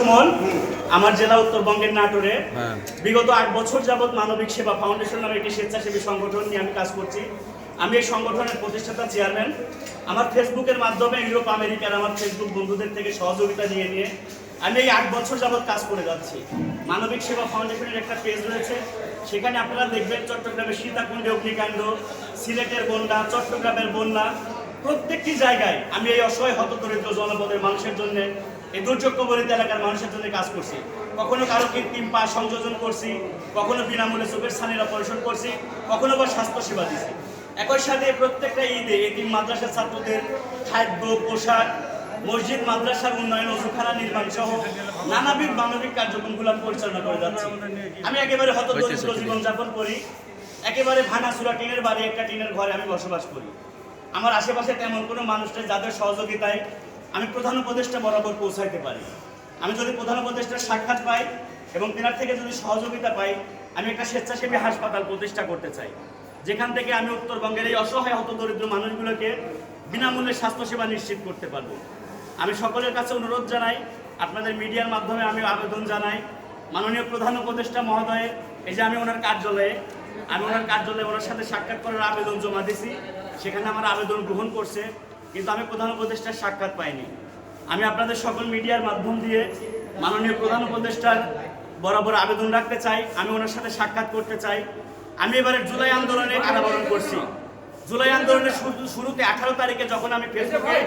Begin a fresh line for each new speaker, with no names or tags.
সুমন আমার জেলা উত্তরবঙ্গের নাটোরে।
হ্যাঁ।
বিগত আট বছর যাবৎ মানবিক সেবা ফাউন্ডেশন নামে একটি স্বেচ্ছাসেবী সংগঠন নিয়ে আমি কাজ করছি। আমি এই সংগঠনের প্রতিষ্ঠাতা চেয়ারম্যান আমার ফেসবুকের মাধ্যমে ইউরোপ আমেরিকার আমার ফেসবুক বন্ধুদের থেকে সহযোগিতা নিয়ে নিয়ে আমি এই আট বছর যাবৎ কাজ করে যাচ্ছি। মানবিক সেবা ফাউন্ডেশনের একটা পেজ রয়েছে। সেখানে আপনারা দেখবেন চট্টগ্রামের সীতাকুণ্ডে অগ্নিকাণ্ড সিলেটের বন্যা চট্টগ্রামের বন্যা। প্রত্যেকটি জায়গায় আমি এই অসহায় হতদরিদ্র জনপদের মানুষের জন্য এই দুর্যোগ কবলিত এলাকার মানুষের জন্য কাজ করছি। কখনো কারও কৃত্রিম পা সংযোজন করছি কখনো বিনামূল্যে চোখের স্থানের অপারেশন করছি কখনো বা স্বাস্থ্য সেবা দিছি। একই সাথে প্রত্যেকটা ঈদে এতিম মাদ্রাসার ছাত্রদের খাদ্য পোশাক মসজিদ মাদ্রাসার উন্নয়ন ওষুখানা নির্মাণ সহ নানাবিধ মানবিক কার্যক্রমগুলো পরিচালনা করে যাচ্ছি। আমি একেবারে হতদরিদ্র জীবনযাপন করি। একেবারে ভাঙাচুরা টিনের বাড়ি একটা টিনের ঘরে আমি বসবাস করি। আমার আশেপাশে তেমন কোনো মানুষ নেই যাদের সহযোগিতায় আমি প্রধান উপদেষ্টা বরাবর পৌঁছাইতে পারি। আমি যদি প্রধান উপদেষ্টার সাক্ষাৎ পাই এবং তেনার থেকে যদি সহযোগিতা পাই, আমি একটা স্বেচ্ছাসেবী হাসপাতাল প্রতিষ্ঠা করতে চাই। যেখান থেকে আমি উত্তরবঙ্গের এই অসহায় হত দরিদ্র মানুষগুলোকে বিনামূল্যে স্বাস্থ্যসেবা নিশ্চিত করতে পারব। আমি সকলের কাছে অনুরোধ জানাই, আপনাদের মিডিয়ার মাধ্যমে আমি আবেদন জানাই, মাননীয় প্রধান উপদেষ্টা মহোদয়ের এই যে আমি ওনার কার্যালয়ে, আমি ওনার কার্যালয়ে ওনার সাথে সাক্ষাৎ করার আবেদন জমা দিছি। সেখানে আমার আবেদন গ্রহণ করছে। কিন্তু আমি প্রধান উপদেষ্টার সাক্ষাৎ পাইনি। আমি আপনাদের সকল মিডিয়ার মাধ্যম দিয়ে মাননীয় প্রধান উপদেষ্টার বরাবর আবেদন রাখতে চাই আমি ওনার সাথে সাক্ষাৎ করতে চাই। আমি এবারে জুলাই আন্দোলনে কারাবরণ করছি। জুলাই আন্দোলনের শুরু- শুরুতে আঠারো তারিখে যখন আমি ফেসবুকে